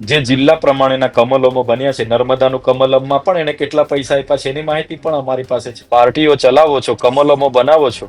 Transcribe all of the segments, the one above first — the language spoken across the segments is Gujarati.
જે જિલ્લા પ્રમાણેના કમલોમાં બન્યા છે, નર્મદાનું કમલમમાં પણ એને કેટલા પૈસા આપ્યા છે એની માહિતી પણ અમારી પાસે છે. પાર્ટીઓ ચલાવો છો, કમલોમાં બનાવો છો,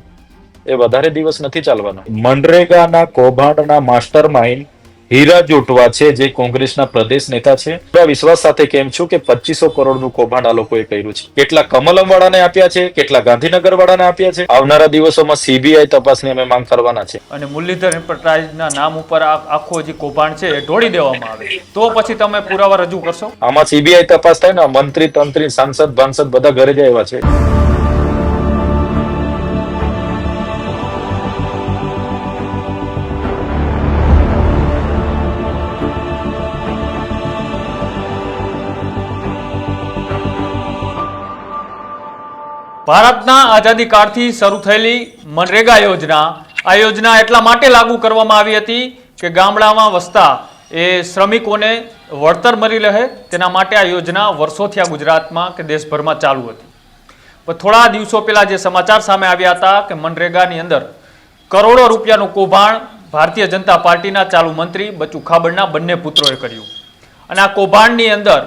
એ વધારે દિવસ નથી ચાલવાનો. મનરેગાના કૌભાંડના માસ્ટર માઇન્ડ હીરા જોટવા છે જે કોંગ્રેસના પ્રદેશ નેતા છે. પૂરા વિશ્વાસ સાથે કેમ છું કે પચીસો કરોડનું કૌભાંડ આ લોકોએ કર્યું છે? કેટલા કમલમ વાળાને આપ્યા છે કેટલા ગાંધીનગર વાળાને આપ્યા છે? આવનારા દિવસોમાં સીબીઆઈ તપાસની અમે માંગ કરવાના છે. અને મુરલીધર એન્ટરપ્રાઇઝના નામ ઉપર આખો જે કૌભાંડ છે એ ઢોળી દેવામાં આવે તો પછી તમે પુરાવા રજૂ કરશો? આમાં સીબીઆઈ તપાસ થાય ને મંત્રી તંત્રી સાંસદ ભાંસદ બધા ઘરે જ આવ્યા છે. ભારતના આઝાદી કાળથી શરૂ થયેલી મનરેગા યોજના, આ યોજના એટલા માટે લાગુ કરવામાં આવી હતી કે ગામડામાં વસતા એ શ્રમિકોને વળતર મળી રહે, તેના માટે આ યોજના વર્ષોથી આ ગુજરાતમાં કે દેશભરમાં ચાલુ હતી. પણ થોડા દિવસો પહેલાં જે સમાચાર સામે આવ્યા હતા કે મનરેગાની અંદર કરોડો રૂપિયાનું કૌભાંડ ભારતીય જનતા પાર્ટીના ચાલુ મંત્રી બચુ ખાબડના બંને પુત્રોએ કર્યું. અને આ કૌભાંડની અંદર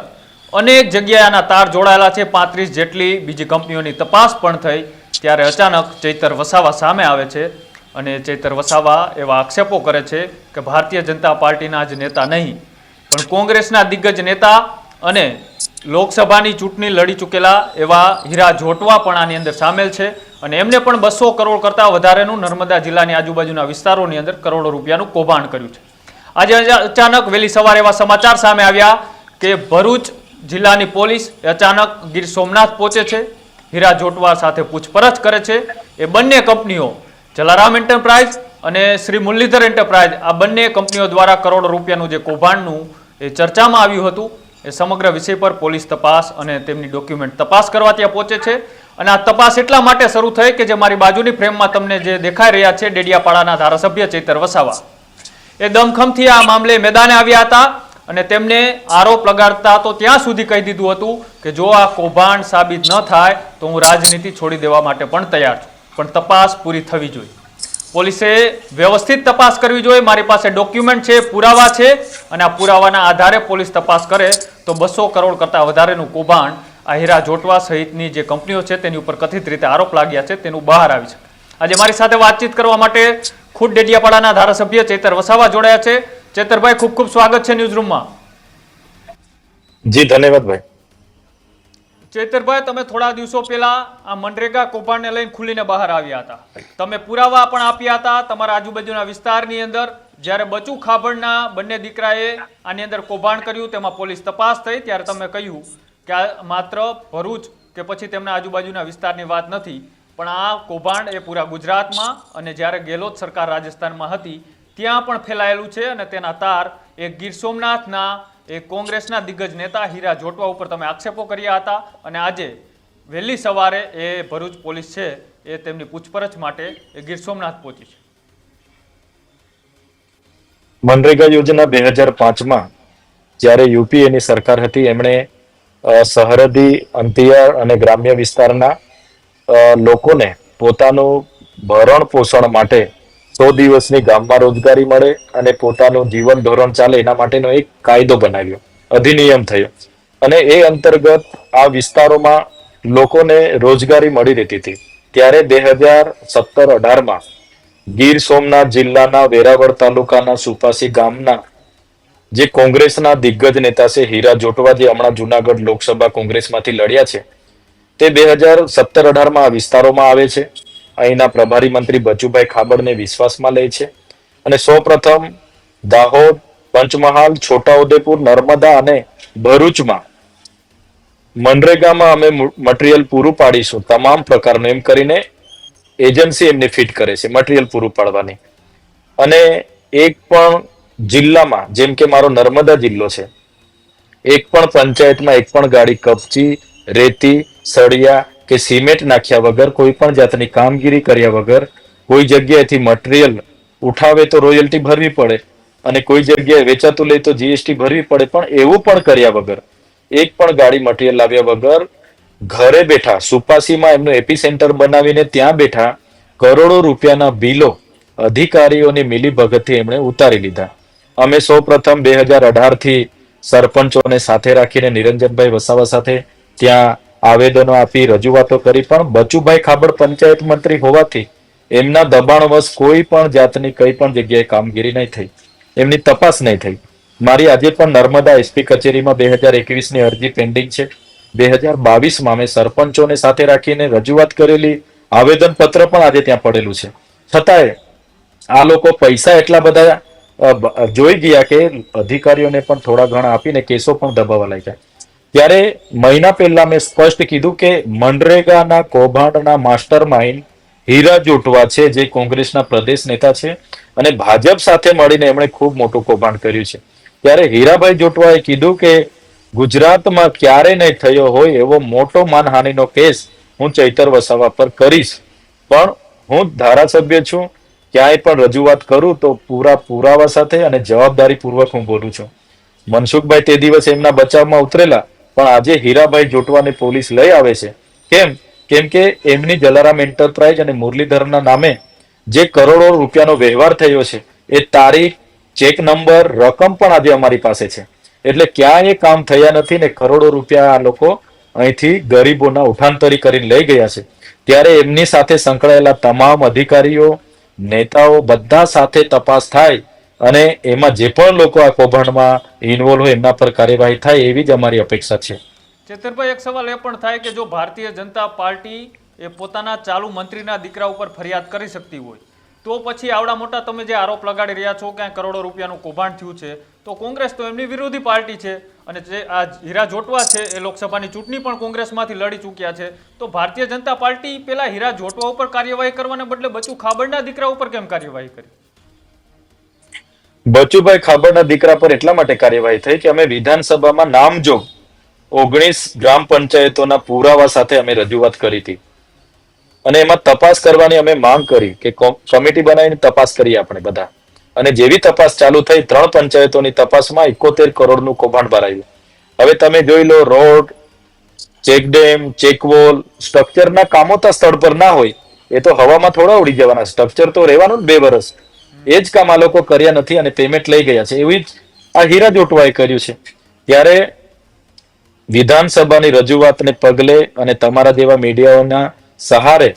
અનેક જગ્યાએ આના તાર જોડાયેલા છે. પાંત્રીસ જેટલી બીજી કંપનીઓની તપાસ પણ થઈ. ત્યારે અચાનક ચૈતર વસાવા સામે આવે છે અને ચૈતર વસાવા એવા આક્ષેપો કરે છે કે ભારતીય જનતા પાર્ટીના જ નેતા નહીં, પણ કોંગ્રેસના દિગ્ગજ નેતા અને લોકસભાની ચૂંટણી લડી ચૂકેલા એવા હીરા જોટવા પણ આની અંદર સામેલ છે અને એમને પણ બસો કરોડ કરતાં વધારેનું નર્મદા જિલ્લાની આજુબાજુના વિસ્તારોની અંદર કરોડો રૂપિયાનું કૌભાંડ કર્યું છે. આજે અચાનક વહેલી સવારે એવા સમાચાર સામે આવ્યા કે ભરૂચ જિલ્લાની પોલીસ અચાનક ગીર સોમનાથ પહોંચે છે. હીરા જોટવા સાથે પૂછપરછ કરે છે. એ બંને કંપનીઓ જલારામ એન્ટરપ્રાઇઝ અને શ્રી મુરલીધર એન્ટરપ્રાઇઝ આ બંને કંપનીઓ દ્વારા કરોડો રૂપિયાનું જે કૌભાંડનું એ ચર્ચામાં આવ્યું હતું. એ સમગ્ર વિષય પર પોલીસ તપાસ અને તેમની ડોક્યુમેન્ટ તપાસ કરવા ત્યાં પહોંચે છે. અને આ તપાસ એટલા માટે શરૂ થઈ કે જે મારી બાજુની ફ્રેમમાં તમને જે દેખાઈ રહ્યા છે ડેડિયાપાડાના ધારાસભ્ય ચૈતર વસાવા. એ દમખમથી આ મામલે મેદાને આવ્યા હતા. અને તેમને આરોપ લગાડતા તો ત્યાં સુધી કહી દીધું હતું કે જો આ કૌભાંડ સાબિત ન થાય, તો હું રાજનીતિ છોડી દેવા માટે પણ તૈયાર છું. પણ તપાસ પૂરી થવી જોઈએ. પોલીસે વ્યવસ્થિત તપાસ કરવી જોઈએ. મારી પાસે ડોક્યુમેન્ટ છે, પુરાવા છે, અને આ પુરાવાના આધારે પોલીસ તપાસ કરે તો બસો કરોડ કરતાં વધારેનું કૌભાંડ આ હીરા જોટવા સહિતની જે કંપનીઓ છે તેની ઉપર કથિત રીતે આરોપ લાગ્યા છે, તેનું બહાર આવી છે આજે મારી સાથે વાતચીત કરવા માટે ખુદ ડેડિયાપાડાના ધારાસભ્ય ચેતર વસાવા જોડાયા છે. ચેતરભાઈ ખૂબ ખૂબ સ્વાગત છે ન્યૂઝ રૂમમાં જી ધન્યવાદ ભાઈ. ચેતરભાઈ તમે થોડા દિવસો પહેલા આ મનરેગા કૌભાંડને લઈને ખુલીને બહાર આવ્યા હતા. તમે પુરાવા પણ આપ્યા હતા તમારા આજુબાજુના વિસ્તારની અંદર. જ્યારે બચુ ખાભણના બંને દીકરાએ આની અંદર કૌભાંડ કર્યું તેમાં પોલીસ તપાસ થઈ. ત્યારે તમે કહ્યું કે આ માત્ર ભરૂચ કે પછી તેમના આજુબાજુના વિસ્તારની વાત નથી. પણ આ કૌભાંડ એ પૂરા ગુજરાતમાં અને જ્યારે ગેલોત સરકાર રાજસ્થાનમાં હતી ત્યાં પણ ફેલાયેલું છે અને તેના તાર એ ગીર સોમનાથના એ કોંગ્રેસના દિગ્ગજ નેતા હીરા જોટવા ઉપર તમે આક્ષેપો કર્યા હતા અને આજે વહેલી સવારે એ ભરૂચ પોલીસ છે એ તેમની પૂછપરછ માટે એ ગીર સોમનાથ પહોંચી છે. મનરેગા યોજના બે હજાર પાંચમાં જ્યારે યુપીએની સરકાર હતી, એમણે સરહદી, અંતિયાળ અને ગ્રામ્ય વિસ્તારના લોકોને પોતાનું ભરણ પોષણ માટે સો દિવસની ગામમાં રોજગારી મળે અને પોતાનું જીવન ધોરણ ચાલે એના માટેનો એક કાયદો બનાવ્યો, અધિનિયમ થયો. અને એ અંતર્ગત આ વિસ્તારોમાં લોકોને રોજગારી મળી રહેતી હતી. ત્યારે બે હજાર સત્તર અઢારમાં ગીર સોમનાથ જિલ્લાના વેરાવળ તાલુકાના સુપાસી ગામના જે કોંગ્રેસના દિગ્ગજ નેતા છે હીરા જોટવા જે હમણાં જુનાગઢ લોકસભા કોંગ્રેસમાંથી લડ્યા છે, તે બે હજાર સત્તર અઢારમાં આ વિસ્તારોમાં આવે છે. અહીંના પ્રભારી મંત્રી બચુભાઈ ખાબડને વિશ્વાસમાં લે છે. અને સૌપ્રથમ દાહોદ, પંચમહાલ, છોટાઉદેપુર, નર્મદા અને ભરૂચમાં મનરેગામાં અમે મટીરિયલ પૂરું પાડીશું. તમામ પ્રકારનું એમ કરીને એજન્સી એમને ફિટ કરે છે, મટીરિયલ પૂરું પાડવાની. અને એક પણ જિલ્લામાં, જેમ કે મારો નર્મદા જિલ્લો છે, એક પણ પંચાયતમાં એક પણ ગાડી કપચી, રેતી, સળિયા કે સિમેન્ટ નાખ્યા વગર, કોઈ પણ જાતની કામગીરી કર્યા વગર, કોઈ જગ્યાએથી મટીરિયલ ઉઠાવે તો રોયલ્ટી ભરવી પડે અને કોઈ જગ્યાએ વેચાતું લે તો જીએસટી ભરવી પડે, પણ એવું પણ કર્યા વગર, એક પણ ગાડી મટીરિયલ લાવ્યા વગર ઘરે બેઠા, સુપાસીમાં એમનું એપી સેન્ટર બનાવીને ત્યાં બેઠા, કરોડો રૂપિયાના બિલો અધિકારીઓની મિલીભગતથી એમણે ઉતારી લીધા. અમે સૌ પ્રથમ બે હજાર અઢારથી સરપંચોને સાથે રાખીને નિરંજનભાઈ વસાવા સાથે ત્યાં આવેદનો આપી રજૂઆતો કરી, પણ બચુભાઈ ખાબડ પંચાયત મંત્રી હોવાથી એમના દબાણવશ કોઈ પણ જાતની કઈ પણ જગ્યાએ કામગીરી નહીં થઈ. એમની તપાસ નહીં થઈ. મારી આજે પણ નર્મદા એસપી કચેરીમાં બે હજાર એકવીસની અરજી પેન્ડિંગ છે. બે હજાર બાવીસમાં મેં સરપંચોને સાથે રાખીને રજૂઆત કરેલી આવેદન પત્ર પણ આજે ત્યાં પડેલું છે. છતાંય આ લોકો પૈસા એટલા બધા જોઈ ગયા કે અધિકારીઓને પણ થોડા ઘણા આપીને કેસો પણ દબાવવા લાગ્યા. ત્યારે મહિના પહેલા મેં સ્પષ્ટ કીધું કે મનરેગાના કૌભાંડના માસ્ટર માઇન્ડ હીરા જોટવા છે, જે કોંગ્રેસના પ્રદેશ નેતા છે. અને ભાજપ સાથે મળીને એમણે ખૂબ મોટું કૌભાંડ કર્યું છે. ત્યારે હીરાભાઈ જોટવાએ કીધું કે ગુજરાતમાં ક્યારે નહીં થયો હોય એવો મોટો માનહાનિનો કેસ હું ચૈતર વસાવા પર કરીશ. પણ હું ધારાસભ્ય છું, ક્યાંય પણ રજૂઆત કરું તો પૂરા પુરાવા સાથે અને જવાબદારી પૂર્વક હું બોલું છું. મનસુખભાઈ તે દિવસે એમના બચાવમાં ઉતરેલા. પણ આજે હીરાભાઈ જોટવાને પોલીસ લઈ આવે છે. કેમ? કેમ કે એમની જલારામ એન્ટરપ્રાઇઝ અને મુરલીધરના નામે જે કરોડો રૂપિયાનો વ્યવહાર થયો છે, એ તારીખ, ચેક નંબર, રકમ પણ આજે અમારી પાસે છે. એટલે ક્યાંય એ કામ થયા નથી ને કરોડો રૂપિયા આ લોકો અહીંથી ગરીબોના ઉઠાંતરી કરીને લઈ ગયા છે. ત્યારે એમની સાથે સંકળાયેલા તમામ અધિકારીઓ, નેતાઓ બધા સાથે તપાસ થાય અને એમાં જે પણ લોકો આ કૌભાંડમાં ઇન્વોલ્વ હોય, એમના પર કાર્યવાહી થાય એવી જ અમારી અપેક્ષા છે. ચેતરભાઈ એક સવાલ એ પણ થાય કે જો ભારતીય જનતા પાર્ટી એ પોતાના ચાલુ મંત્રીના દીકરા ઉપર ફરિયાદ કરી શકતી હોય, તો પછી આવડા મોટા તમે જે આરોપ લગાડી રહ્યા છો ક્યાંય કરોડો રૂપિયાનું કૌભાંડ થયું છે, તો કોંગ્રેસ તો એમની વિરોધી પાર્ટી છે અને જે આ હીરા જોટવા છે એ લોકસભાની ચૂંટણી પણ કોંગ્રેસમાંથી લડી ચૂક્યા છે, તો ભારતીય જનતા પાર્ટી પેલા હીરા જોટવા ઉપર કાર્યવાહી કરવાને બદલે બચુ ખાબડના દીકરા ઉપર કેમ કાર્યવાહી કરી? બચુભાઈ ખાબડના દીકરા પર એટલા માટે કાર્યવાહી થઈ કે અમે વિધાનસભામાં નામજોગ ઓગણીસ ગ્રામ પંચાયતોના પુરાવા સાથે અમે રજૂઆત કરી હતી. અને એમાં તપાસ કરવાની અમે માંગ કરી કે કમિટી બનાવીને તપાસ કરીએ આપણે બધા. અને જેવી તપાસ ચાલુ થઈ, ત્રણ પંચાયતોની તપાસમાં એકોતેર કરોડનું કૌભાંડ ભરાયું. હવે તમે જોઈ લો, રોડ ચેકડેમ ચેકવોલ સ્ટ્રક્ચરના કામો તો સ્થળ પર ના હોય, એ તો હવામાં થોડા ઉડી જવાના. સ્ટ્રક્ચર તો રહેવાનું બે વર્ષ એ જ કામ આ લોકો કર્યા નથી અને પેમેન્ટ લઈ ગયા છે. એવી જ આ હીરા જોટવાએ કર્યું છે. ત્યારે વિધાનસભાની રજૂઆતને પગલે અને તમારા જેવા મીડિયાઓના સહારે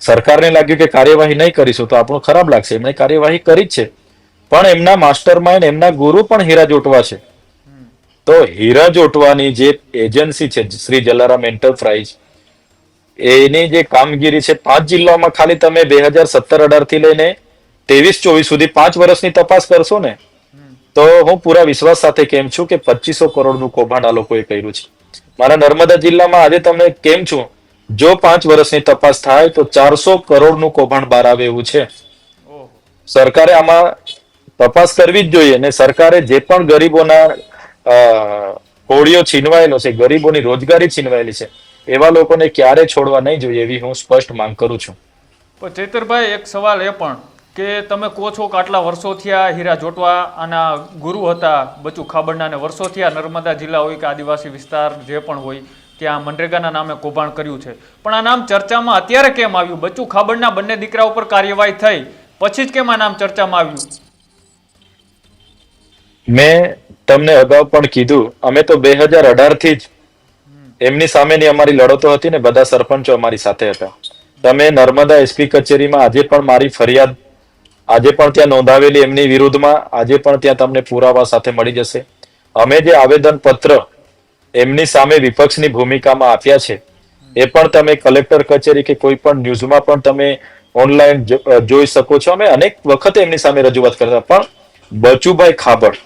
સરકારને લાગ્યું કે કાર્યવાહી નહીં કરીશું તો આપણું ખરાબ લાગશે. એમણે કાર્યવાહી કરી જ છે. પણ એમના માસ્ટર માઇન્ડ એમના ગુરુ પણ હીરા જોટવા છે. તો હીરા જોટવાની જે એજન્સી છે, શ્રી જલારામ એન્ટરપ્રાઇઝ, એની જે કામગીરી છે, પાંચ જિલ્લાઓમાં ખાલી તમે બે હજાર સત્તર અઢારથી લઈને ત્રેવીસ ચોવીસ સુધી પાંચ વર્ષની તપાસ કરશો ને તો હું પૂરા વિશ્વાસ સાથે કેમ છું કે પચીસો કરોડનું કૌભાંડ આ લોકોએ કર્યું છે. મારા નર્મદા જિલ્લામાં આજે તમને કેમ છું જો પાંચ વર્ષની તપાસ થાય તો ચારસો કરોડનું કૌભાંડ બહાર આવે એવું છે. સરકારે આમાં તપાસ કરવી જ જોઈએ અને સરકારે જે પણ ગરીબોના હોળીઓ છીનવાયેલો છે ગરીબોની રોજગારી છીનવાયેલી છે એવા લોકોને ક્યારે છોડવા નહીં જોઈએ એવી હું સ્પષ્ટ માંગ કરું છું. ચેતરભાઈ એક સવાલ એ પણ. કે તમે કહો છો કે આટલા વર્ષો થયા હીરા જોટવા આના ગુરુ હતા બચુ ખાબડના વર્ષો થયા નર્મદા જિલ્લા હોય કે આદિવાસી વિસ્તાર જે પણ હોય, ત્યાં મનરેગાના નામે કૌભાંડ કર્યું છે. પણ આ નામ ચર્ચામાં અત્યારે કેમ આવ્યું? બચુ ખાબડના બંને દીકરા ઉપર કાર્યવાહી થઈ. પછી જ કેમ આ નામ ચર્ચામાં આવ્યું? મેં તમને અગાઉ પણ કીધું, અમે તો બે હજાર અઢારથી જ એમની સામેની અમારી લડતો હતી ને બધા સરપંચો અમારી સાથે હતા. તમે નર્મદા એસપી કચેરીમાં આજે પણ મારી ફરિયાદ આજે પણ ત્યાં નોંધાવેલી એમની વિરુદ્ધમાં આજે પણ ત્યાં તમને પુરાવા સાથે મળી જશે. અમે જે આવેદન પત્ર એમની સામે વિપક્ષની ભૂમિકામાં આપ્યા છે, એ પણ તમે કલેક્ટર કચેરી કે કોઈ પણ ન્યૂઝમાં પણ તમે ઓનલાઈન જોઈ શકો છો. અમે અનેક વખતે એમની સામે રજૂઆત કરતા પણ બચુભાઈ ખાબડ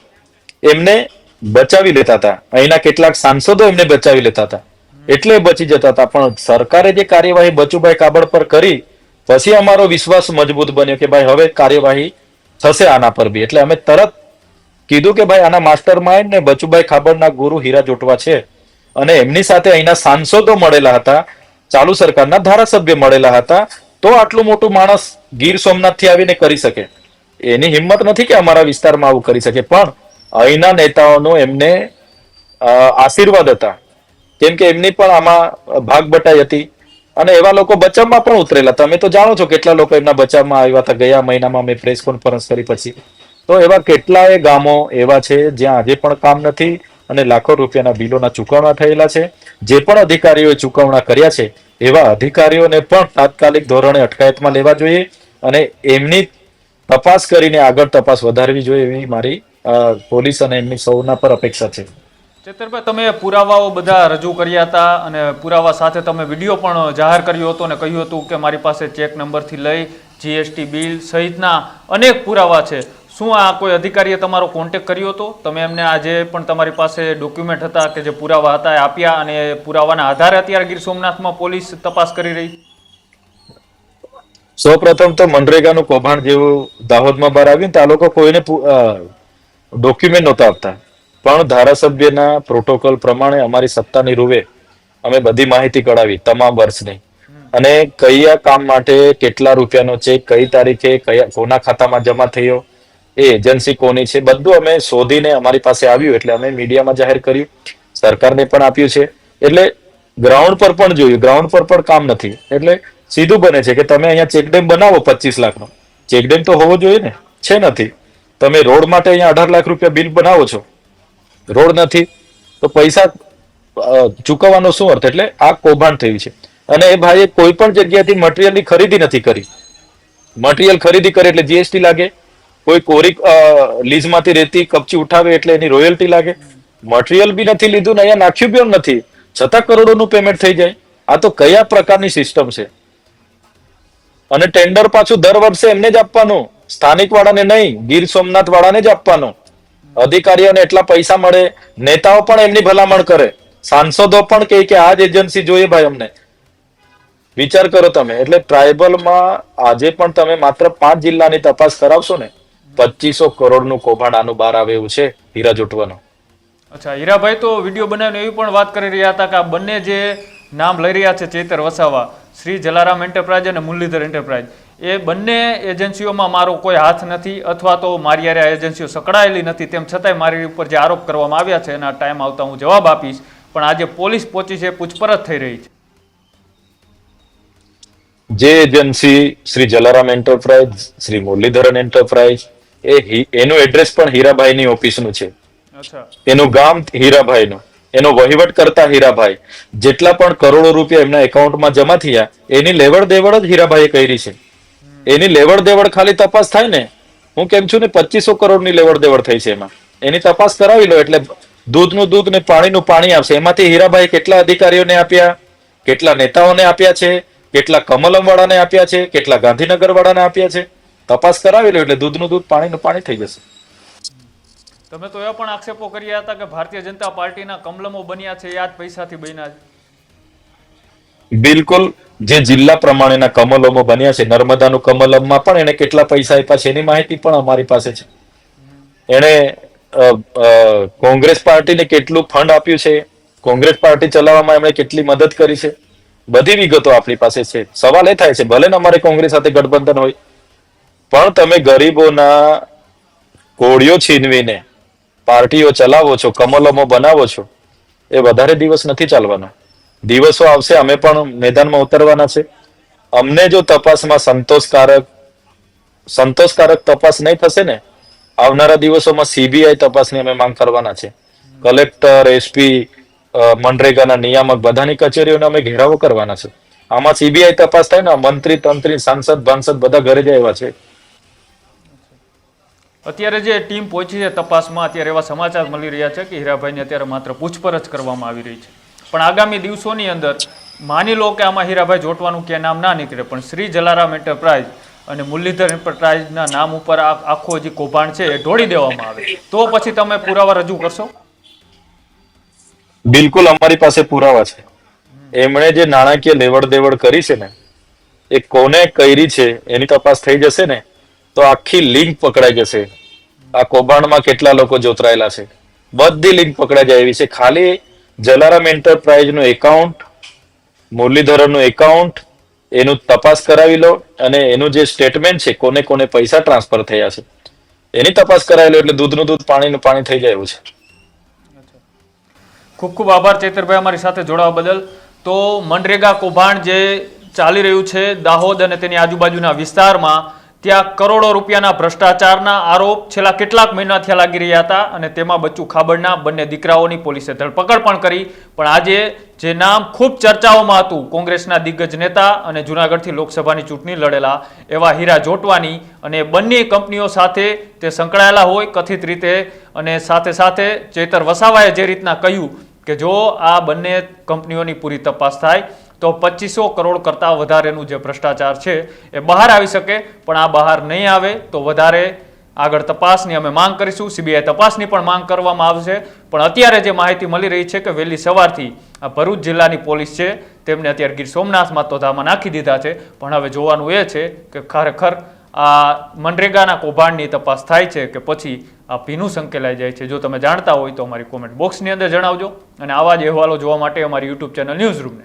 એમને બચાવી લેતા હતા. અહીંના કેટલાક સાંસદો એમને બચાવી લેતા હતા. એટલે બચી જતા હતા. પણ સરકારે જે કાર્યવાહી બચુભાઈ કાબડ પર કરી પછી અમારો વિશ્વાસ મજબૂત બન્યો કે ભાઈ હવે કાર્યવાહી થશે આના પર બી. એટલે અમે તરત કીધું કે ભાઈ આના માસ્ટર માઇન્ડ ને બચુભાઈ ખાબડના ગુરુ હીરા જોટવા છે. અને એમની સાથે અહીંના સાંસદો મળેલા હતા, ચાલુ સરકારના ધારાસભ્ય મળેલા હતા, તો આટલું મોટું માણસ ગીર સોમનાથથી આવીને કરી શકે. એની હિંમત નથી કે અમારા વિસ્તારમાં આવું કરી શકે. પણ અહીંના નેતાઓનો એમને આશીર્વાદ હતા. કેમ કે એમની પણ આમાં ભાગ બટાઈ હતી. અને એવા લોકો બચાવમાં પણ ઉતરેલા. તમે તો જાણો છો કેટલા લોકો એમના બચાવમાં આવ્યા હતા. ગયા મહિનામાં મેં પ્રેસ કોન્ફરન્સ કરી પછી. તો એવા કેટલાય ગામો એવા છે જ્યાં આજે પણ કામ નથી અને લાખો રૂપિયાના બિલોના ચૂકવણા થયેલા છે. જે પણ અધિકારીઓએ ચૂકવણા કર્યા છે, એવા અધિકારીઓને પણ તાત્કાલિક ધોરણે અટકાયતમાં લેવા જોઈએ અને એમની તપાસ કરીને આગળ તપાસ વધારવી જોઈએ એવી મારી પોલીસ અને એમની સૌના પર અપેક્ષા છે. ચેતરભાઈ, તમે પુરાવાઓ બધા રજૂ કર્યા હતા અને પુરાવા સાથે તમે વીડિયો પણ જાહેર કર્યો હતો અને કહ્યું હતું કે મારી પાસે ચેક નંબરથી લઈ જીએસટી બિલ સહિતના અનેક પુરાવા છે. શું આ કોઈ અધિકારીએ તમારો કોન્ટેક કર્યો હતો? તમે એમને આજે પણ તમારી પાસે ડોક્યુમેન્ટ હતા કે જે પુરાવા હતા એ આપ્યા અને પુરાવાના આધારે અત્યારે ગીર સોમનાથમાં પોલીસ તપાસ કરી રહી સૌપ્રથમ તો મનરેગાનું કૌભાંડ જેવું દાહોદમાં બહાર આવ્યું ને આ લોકો કોઈને ડોક્યુમેન્ટ નહોતા આપતા. પણ ધારાસભ્યના પ્રોટોકોલ પ્રમાણે અમારી સત્તાની રૂવે અમે બધી માહિતી કઢાવી, તમામ વર્ષની. અને કયા કામ માટે કેટલા રૂપિયાનો ચેક કઈ તારીખે કયા કોના ખાતામાં જમા થયો, એ એજન્સી કોની છે, બધું અમે શોધીને અમારી પાસે આવ્યું એટલે અમે મીડિયામાં જાહેર કર્યું. સરકારને પણ આપ્યું છે. એટલે ગ્રાઉન્ડ પર પણ જોયું, ગ્રાઉન્ડ પર પણ કામ નથી. એટલે સીધું બને છે કે તમે અહીંયા ચેકડેમ બનાવો પચીસ લાખનો. ચેકડેમ તો હોવો જોઈએ ને? છે નથી. તમે રોડ માટે અહીંયા અઢાર લાખ રૂપિયા બિલ બનાવો છો. રોડ નથી, તો પૈસા ચૂકવવાનો શું અર્થ? એટલે આ કૌભાંડ થયું છે. અને એ ભાઈએ કોઈ પણ જગ્યાથી મટીરિયલની ખરીદી નથી કરી. મટીરિયલ ખરીદી કરે એટલે જીએસટી લાગે. કોઈ કોરી લીઝમાંથી રેતી કપચી ઉઠાવે એટલે એની રોયલ્ટી લાગે. મટીરિયલ બી નથી લીધું ને અહીંયા નાખ્યું બી નથી. છતાં કરોડોનું પેમેન્ટ થઈ જાય. આ તો કયા પ્રકારની સિસ્ટમ છે? અને ટેન્ડર પાછું દર વર્ષે એમને જ આપવાનું. સ્થાનિક વાળાને નહીં, ગીર સોમનાથ વાળાને જ આપવાનું. અધિકારીઓને એટલા પૈસા મળે, નેતાઓ પણ એમની ભલામણ કરે. સાંસદો પણ કહે કે આ જ એજન્સી જોઈએ ભાઈ અમને. વિચાર કરો તમે, એટલે ટ્રાયબલમાં આજે પણ તમે માત્ર પાંચ જિલ્લાની તપાસ કરાવશો ને, પચીસો કરોડનું કૌભાંડ આનું બહાર આવે એવું છે હીરા જૂટવાનો. અચ્છા, હીરાભાઈ તો વીડિયો બનાવીને એવી પણ વાત કરી રહ્યા હતા કે આ બંને જે નામ લઈ રહ્યા છે ચેતર વસાવા, શ્રી જલારામ એન્ટરપ્રાઇઝ અને મુરલીધર એન્ટરપ્રાઇઝ એ બંને એજન્સીઓમાં મારો કોઈ હાથ નથી અથવા તો મારી યારે એજન્સીઓ સંકળાયેલી નથી. તેમ છતાંય મારી ઉપર જે આરોપ કરવામાં આવ્યા છે એના ટાઈમ આવતા હું જવાબ આપીશ. પણ આજે પોલીસ પહોંચી છે પૂછપરછ થઈ રહી છે. જે agency Shri Jalaram enterprise Shri Muralidharan enterprise એ એનું એડ્રેસ પણ હીરાભાઈની ઓફિસનું છે. એનું ગામ હીરાભાઈનું. એનો વહીવટ કરતા હીરાભાઈ. જેટલા પણ કરોડો રૂપિયા એમના એકાઉન્ટમાં જમા થયા એની લેવડ દેવડ જ હીરાભાઈએ કરી છે. એની લેવડ દેવડ ખાલી તપાસ થાય ને? હું કેમ છું ને પચીસો કરોડની લેવડ દેવડ થઈ છે એમાં. એની તપાસ કરાવી લો એટલે દૂધનું દૂધ ને પાણીનું પાણી આવશે. એમાંથી હીરાભાઈ કેટલા અધિકારીઓને આપ્યા? કેટલા નેતાઓને આપ્યા છે? કેટલા કમલમ વાળાને આપ્યા છે? કેટલા ગાંધીનગર વાળાને આપ્યા છે? તપાસ કરાવી લો એટલે દૂધનું દૂધ પાણીનું પાણી થઈ જશે. તમે તો એવા પણ આક્ષેપો કર્યા હતા કે ભારતીય જનતા પાર્ટીના કમલમો બન્યા છે, યાદ પૈસાથી બન્યા છે. બિલકુલ, જે જિલ્લા પ્રમાણેના કમલમો બન્યા છે, નર્મદાનું કમલમમાં પણ એને કેટલા પૈસા આપ્યા છે, એની માહિતી પણ અમારી પાસે છે. એણે કોંગ્રેસ પાર્ટીને કેટલું ફંડ આપ્યું છે, કોંગ્રેસ પાર્ટી ચલાવવામાં એમણે કેટલી મદદ કરી છે, બધી વિગતો આપણી પાસે છે. સવાલ એ થાય છે, ભલે ને અમારે કોંગ્રેસ સાથે ગઠબંધન હોય, પણ તમે ગરીબોના કોળીઓ છીનવીને પાર્ટીઓ ચલાવો છો, કમલમો બનાવો છો, એ વધારે દિવસ નથી ચાલવાનો. દિવસો આવશે, અમે પણ મેદાનમાં ઉતરવાના છે. અમને જો તપાસમાં સંતોષકારક સંતોષકારક તપાસ નહીં થશે ને, આવનારા દિવસોમાં સીબીઆઈ તપાસની અમે માંગ કરવાના છે. કલેક્ટર એસપી મનરેગાના નિયામક, બધાની કચેરીઓને અમે ઘેરાવો કરવાના છે. આમાં સીબીઆઈ તપાસ થાય ને મંત્રી, તંત્રી, સાંસદ ભાંસદ બધા ઘરે જાય આવ્યા છે. અત્યારે જે ટીમ પહોંચી છે તપાસમાં, અત્યારે એવા સમાચાર મળી રહ્યા છે કે હીરાભાઈને અત્યારે માત્ર પૂછપરછ કરવામાં આવી રહી છે. પણ આગામી દિવસોની અંદર માની લો કે આમાં હીરાભાઈ જોટવાનું કે નામ ના નીકળે, પણ શ્રી જલારામ એન્ટરપ્રાઇઝ અને મુરલીધર એન્ટરપ્રાઇઝના નામ ઉપર આખો જે કૌભાંડ છે એ ઢોળી દેવામાં આવે. તો પછી તમે પુરાવા રજૂ કરશો? બિલકુલ અમારી પાસે પુરાવા છે. એમણે જે નાણાકીય લેવડ દેવડ કરી છે ને, એ કોને કરી છે એની તપાસ થઈ જશે ને, તો આખી લિંક પકડાઈ જશે. આ કૌભાંડમાં કેટલા લોકો જોતરાયેલા છે? બધી લિંક પકડાઈ જાય એવી છે. ખાલી જલારામ એન્ટરપ્રાઇઝનું એકાઉન્ટ, મુરલીધરનનું એકાઉન્ટ, એનું તપાસ કરાવી લો અને એનું જે સ્ટેટમેન્ટ છે, કોને કોને પૈસા ટ્રાન્સફર થયા છે, એની તપાસ કરાવી લો એટલે દૂધનું દૂધ પાણીનું પાણી થઈ જાય એવું છે. ખૂબ ખૂબ આભાર ચેતરભાઈ અમારી સાથે જોડાવા બદલ. તો મનરેગા કૌભાંડ જે ચાલી રહ્યું છે, દાહોદ અને તેની આજુબાજુના વિસ્તારમાં ત્યાં કરોડો રૂપિયાના ભ્રષ્ટાચારના આરોપ છેલ્લા કેટલાક મહિનાથી લાગી રહ્યા હતા અને તેમાં બચ્ચુ ખાબડના બંને દીકરાઓની પોલીસે ધરપકડ પણ કરી. પણ આજે જે નામ ખૂબ ચર્ચાઓમાં હતું, કોંગ્રેસના દિગ્ગજ નેતા અને જૂનાગઢથી લોકસભાની ચૂંટણી લડેલા એવા હીરા જોટવાની અને બંને કંપનીઓ સાથે તે સંકળાયેલા હોય કથિત રીતે અને સાથે સાથે ચેતર વસાવાએ જે રીતના કહ્યું કે જો આ બંને કંપનીઓની પૂરી તપાસ થાય તો પચીસો કરોડ કરતાં વધારેનું જે ભ્રષ્ટાચાર છે એ બહાર આવી શકે, પણ આ બહાર નહીં આવે તો વધારે આગળ તપાસની અમે માંગ કરીશું. સીબીઆઈ તપાસની પણ માંગ કરવામાં આવશે. પણ અત્યારે જે માહિતી મળી રહી છે કે વહેલી સવારથી આ ભરૂચ જિલ્લાની પોલીસ છે, તેમને અત્યારે ગીર સોમનાથમાં તો ધામા નાખી દીધા છે. પણ હવે જોવાનું એ છે કે ખરેખર આ મનરેગાના કૌભાંડની તપાસ થાય છે કે પછી આ ભીનું સંકેલાઈ જાય છે. જો તમે જાણતા હોય તો અમારી કોમેન્ટ બોક્સની અંદર જણાવજો. અને આવા જ અહેવાલો જોવા માટે અમારી યુટ્યુબ ચેનલ ન્યૂઝ રૂમને